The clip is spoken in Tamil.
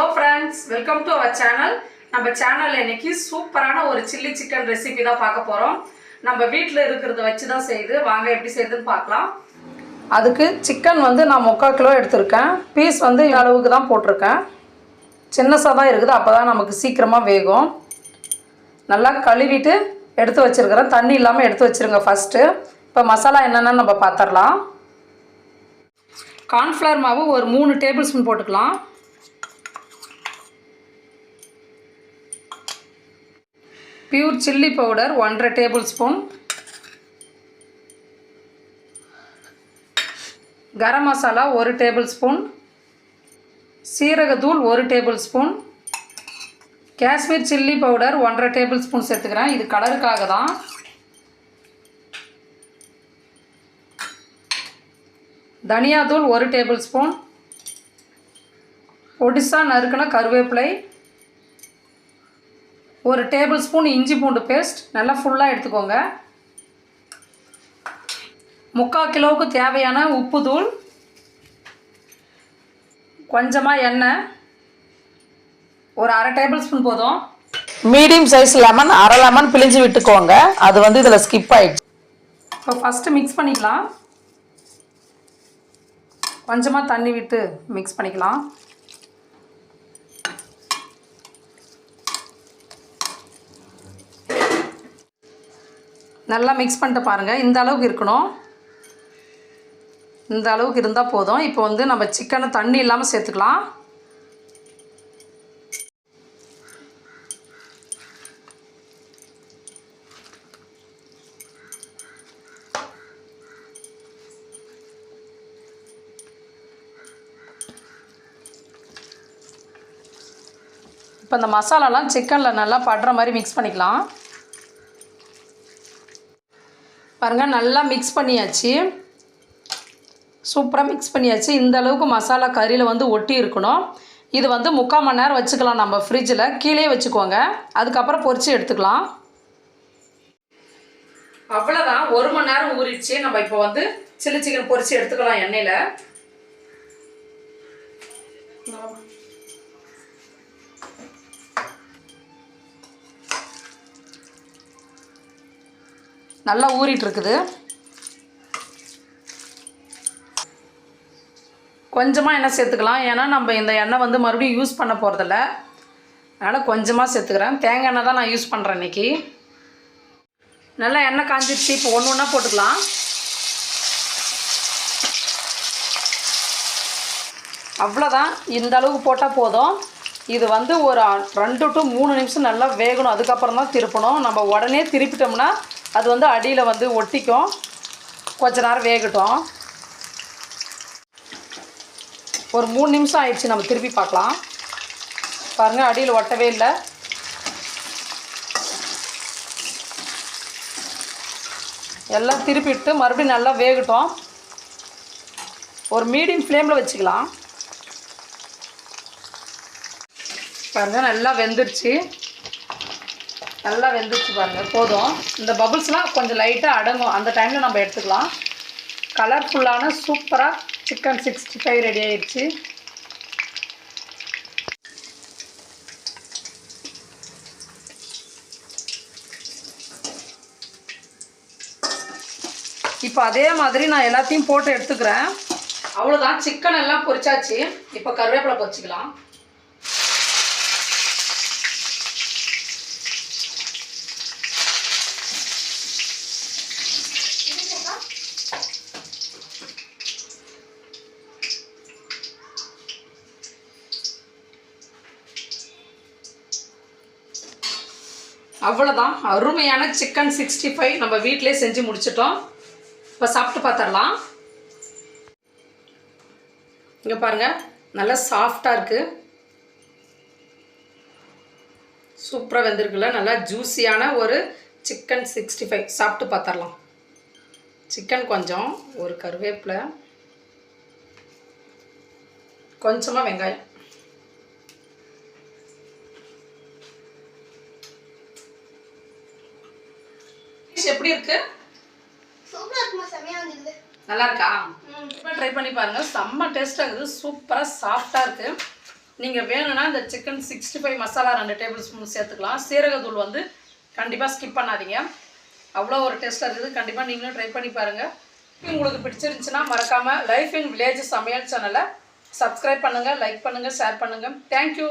Hello friends welcome to our channel நம்ம சேனலில் இன்னைக்கு சூப்பரான ஒரு சில்லி சிக்கன் ரெசிபி தான் பார்க்க போகிறோம் நம்ம வீட்டில் இருக்கிறத வச்சு தான் செய்யுது. வாங்க எப்படி செய்யுதுன்னு பார்க்கலாம். அதுக்கு சிக்கன் வந்து நான் முக்கால் கிலோ எடுத்திருக்கேன். பீஸ் வந்து இந்த அளவுக்கு தான் போட்டிருக்கேன். சின்னசாக தான் இருக்குது. அப்போ தான் நமக்கு சீக்கிரமாக வேகும். நல்லா கழுவிட்டு எடுத்து வச்சிருக்கிறேன் தண்ணி இல்லாமல் எடுத்து வச்சிருங்க ஃபஸ்ட்டு இப்போ மசாலா என்னென்னு நம்ம பார்த்துடலாம். கார்ன்ஃப்ளவர் மாவு ஒரு மூணு டேபிள் ஸ்பூன் போட்டுக்கலாம். பியூர் சில்லி பவுடர் ஒன்றரை டேபிள் ஸ்பூன் கரம் மசாலா ஒரு டேபிள் ஸ்பூன் சீரகத்தூள் ஒரு tablespoon Kashmir chilli powder ஒன்றரை டேபிள் ஸ்பூன் சேர்த்துக்கிறேன். இது கலருக்காக தான். தனியாத்தூள் ஒரு டேபிள் ஸ்பூன் ஒடிசா நறுக்கின கருவேப்பிலை. ஒரு டேபிள் ஸ்பூன் இஞ்சி பூண்டு பேஸ்ட் நல்லா ஃபுல்லாக எடுத்துக்கோங்க. முக்கால் கிலோவுக்கு தேவையான உப்பு தூள் கொஞ்சமாக எண்ணெய் ஒரு அரை டேபிள் ஸ்பூன் போதும். மீடியம் சைஸ் லெமன் அரை லெமன் பிழிஞ்சு விட்டுக்கோங்க. அது வந்து இதில் ஸ்கிப் ஆயிடுச்சு. இப்போ ஃபஸ்ட்டு மிக்ஸ் பண்ணிக்கலாம். கொஞ்சமாக தண்ணி விட்டு மிக்ஸ் பண்ணிக்கலாம். நல்லா மிக்ஸ் பண்ணிட்டு பாருங்கள் இந்த அளவுக்கு இருக்கணும். இந்த அளவுக்கு இருந்தால் போதும். இப்போ வந்து நம்ம சிக்கனை தண்ணி இல்லாமல் சேர்த்துக்கலாம். இப்போ இந்த மசாலாலாம் சிக்கனில் நல்லா படுற மாதிரி மிக்ஸ் பண்ணிக்கலாம். பாருங்கள் நல்லா மிக்ஸ் பண்ணியாச்சு. சூப்பராக மிக்ஸ் பண்ணியாச்சு. இந்த அளவுக்கு மசாலா கறியில் வந்து ஒட்டி இருக்கணும். இது வந்து முக்கால் மணி நேரம் வச்சுக்கலாம் நம்ம ஃப்ரிட்ஜில் கீழே வச்சுக்கோங்க. அதுக்கப்புறம் பொரித்து எடுத்துக்கலாம். அவ்வளோதான் ஒரு மணி நேரம் ஊறிச்சு நம்ம இப்போ வந்து சில்லி சிக்கன் பொரித்து எடுத்துக்கலாம் எண்ணெயில். நல்லா ஊறிட்டு இருக்குது கொஞ்சமாக எண்ணெய் சேர்த்துக்கலாம். ஏன்னா நம்ம இந்த எண்ணெய் வந்து மறுபடியும் யூஸ் பண்ண போகிறதில்ல அதனால் கொஞ்சமாக சேர்த்துக்கிறேன். தேங்காய் எண்ணெய் தான் நான் யூஸ் பண்ணுறேன் இன்றைக்கி நல்லா எண்ணெய் காஞ்சிருச்சு. இப்போ ஒன்று ஒன்றா போட்டுக்கலாம். அவ்வளோதான் இந்த அளவுக்கு போட்டால் போதும். இது வந்து ஒரு ரெண்டு டு மூணு நிமிஷம் நல்லா வேகணும். அதுக்கப்புறம் தான் திருப்பணும். நம்ம உடனே திருப்பிட்டோம்னா அது வந்து அடியில் வந்து ஒட்டிக்கும். கொஞ்ச நேரம் வேகட்டும். ஒரு மூணு நிமிஷம் ஆயிடுச்சு நம்ம திருப்பி பார்க்கலாம். பாருங்கள் அடியில் ஒட்டவே இல்லை. எல்லாம் திருப்பிட்டு மறுபடியும் நல்லா வேகட்டும். ஒரு மீடியம் ஃப்ளேமில் வச்சுக்கலாம். பாருங்கள் நல்லா வெந்துருச்சு. நல்லா வெந்துருச்சு பாருங்கள் போதும். இந்த பபுள்ஸ்லாம் கொஞ்சம் லைட்டாக அடங்கும். அந்த டைமில் நம்ம எடுத்துக்கலாம். கலர்ஃபுல்லான சூப்பராக சிக்கன் சிக்ஸ்டி ஃபைவ் ரெடி ஆயிடுச்சு இப்போ அதே மாதிரி நான் எல்லாத்தையும் போட்டு எடுத்துக்கிறேன். அவ்வளோதான் சிக்கன் எல்லாம் பொரிச்சாச்சு. இப்போ கருவேப்பிலை பொரிச்சிக்கலாம். அவ்வளோதான் அருமையான சிக்கன் சிக்ஸ்டி ஃபைவ் நம்ம வீட்டிலே செஞ்சு முடிச்சிட்டோம். இப்போ சாப்பிட்டு பார்த்துடலாம் இங்கே பாருங்கள் நல்லா சாஃப்டாக இருக்குது சூப்பராக வெந்திருக்குல்ல நல்லா ஜூஸியான ஒரு சிக்கன் சிக்ஸ்டி ஃபைவ் சாப்பிட்டு பார்த்துடலாம் சிக்கன் கொஞ்சம் ஒரு கருவேப்பிலை. கொஞ்சமாக வெங்காயம். எப்படி இருக்கு? நல்லா இருக்கா? ட்ரை பண்ணி பாருங்க. செம்ம டேஸ்ட்டாக இருக்குது. சூப்பராக சாஃப்டாக இருக்குது நீங்கள் வேணும்னா இந்த சிக்கன் சிக்ஸ்டி ஃபைவ் மசாலா ரெண்டு டேபிள் ஸ்பூன் சேர்த்துக்கலாம். சீரகத்தூள் வந்து கண்டிப்பாக ஸ்கிப் பண்ணாதீங்க. அவ்வளோ ஒரு டேஸ்ட்டாக இருக்குது. கண்டிப்பாக நீங்களும் ட்ரை பண்ணி பாருங்கள் உங்களுக்கு பிடிச்சிருந்துச்சுன்னா மறக்காமல் லைஃப் இன் வில்லேஜ் சமையல் சேனலை சப்ஸ்கிரைப் பண்ணுங்கள் லைக் பண்ணுங்கள் ஷேர் பண்ணுங்கள் தேங்க்யூ